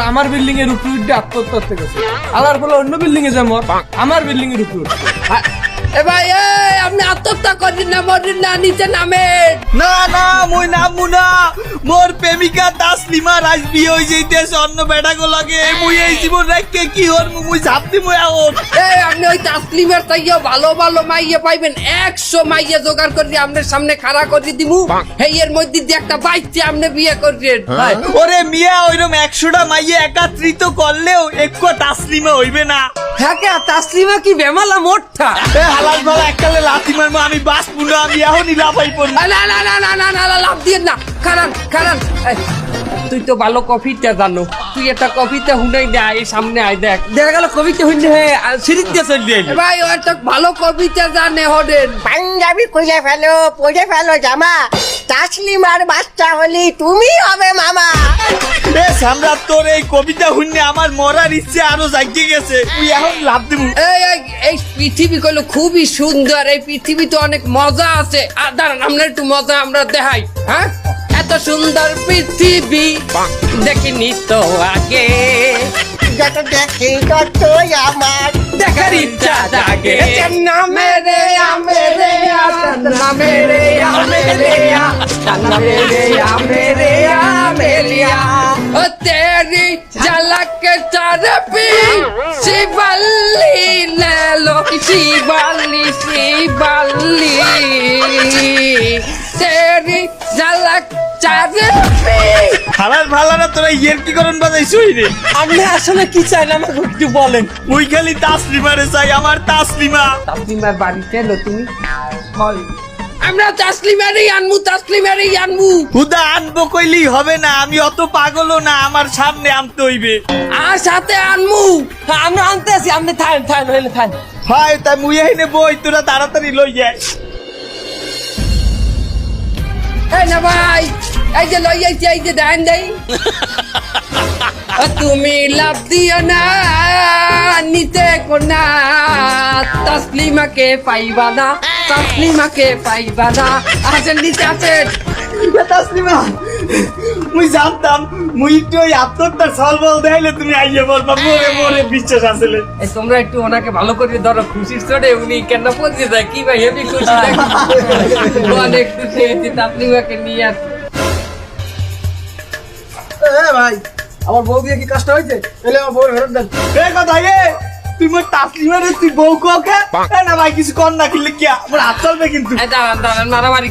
আমার বিল্ডিং এর উপরে অন্য বিল্ডিং আমার বিল্ডিং এর। এ ভাই এই আপনি আত্মহত্যা করেন না মরেন না নিচে নামেন। না না মুই নামু না। মোর প্রেমিকা তাসলিমা রাজ বিয়ে হই অন্য লাগে। মুই এই জীবন রাখকে কি হর মুই ঝাপতি মুই এই আপনি ওই তাসলিমের তাইয়া ভালো ভালো মাইয়া পাইবেন। একশো মাইয়া জোগাড় করে আপনার সামনে খাড়া করে দিমু। এই এর মধ্যে দিয়ে একটা বাইতে আপনি বিয়ে করবেন। ওরে মিয়া ওইরকম একশোটা মাইয়ে একাত্রিত করলেও একটু তাসলিমা হইবে না। হ্যাঁ কে? তাসলিমা কি বেমালা মোটটা? এককালে লাথি মারবো আমি বাস পুনো আমি এখনই লাফাই পড়ি না না না না না না না লাভ দিয়ে না। কারণ কারণ তুই তো ভালো কফিটা জানো। তুই একটা কফিতে হুনাই দে এই সামনে আয় দেখ। দেখা গেল কবিতে হুন হে সিরিজ দিয়ে চল ভাই ওর তো ভালো কবিতা জানে হডেন। পাঞ্জাবি খুঁজে ফেলো পড়ে ফেলো জামা। তাসলিমার বাচ্চা হলি তুমি হবে মামা। এ সামরাত তোর এই কবিতা শুনে আমার মরার ইচ্ছে আরও জাগিয়ে গেছে। তুই এখন লাভ দিব। এই এই এই পৃথিবী কইলো খুবই সুন্দর এই পৃথিবীতে অনেক মজা আছে। আর দাঁড়ান আমরা একটু মজা আমরা দেখাই হ্যাঁ? এত সুন্দর পৃথিবী দেখিনি তো আগে। যত দেখি তত আমার। দেখার ইচ্ছা জাগে। নামে রে আমে রে নামে রে। নামে রে আমে রে আমে লিয়া ও তেরি ঝলক চরপি শিবল্লি ले लो शिवल्ली शिवल्ली तेरी झलक चरपी হালার ভালারা তোরা ইয়ের কি করন বাজাইছই রে আপনি আসলে কি চাইলেন আমাকে একটু বলেন মুই খালি তাসলিমারে চাই আমার তাসলিমা তাসলিমার বাড়িতে এলো তুমি আমরা তাসলিমারই আনমু তাসলিমারই আনমু। হুদা আনব কইলেই হবে না আমি অত পাগলও না আমার সামনে আনতে হইবে। আর সাথে আনমু। আমরা আনতে আছি আপনি থাকেন থাকেন হইলে থাকেন হয় তাই মুই এনে বই তোরা তাড়াতাড়ি লই যায় এই না ভাই এই যে লই আইছি এই যে দেন দেই। তুমি লাভ দিও না নিতে কোনা তাসলিমাকে পাইবা না। তাসলিমাকে পাইবা না আসেন নিচে আছেন তাসলিমা মুই জানতাম মুই একটু ওই আত্মহত্যার সল বল দেখাইলে তুমি আইয়ে বলবা মোরে মোরে বিশ্বাস আসলে তোমরা একটু ওনাকে ভালো করে ধরো খুশির চড়ে উনি কেন পৌঁছে যায় কি ভাই হেবি খুশি অনেক খুশি হয়েছি তাসলিমাকে নিয়ে আসি ভাই আমার বউ দিয়ে কি কাজটা হয়েছে এলে আমার বউ ফেরত দেন কথা তুই মোর তাসলিমারে তুই বউ কোকে না ভাই কিছু কর না কিলে কি আমার হাত চলবে কিন্তু। দাঁড়ান দাঁড়ান মারামারি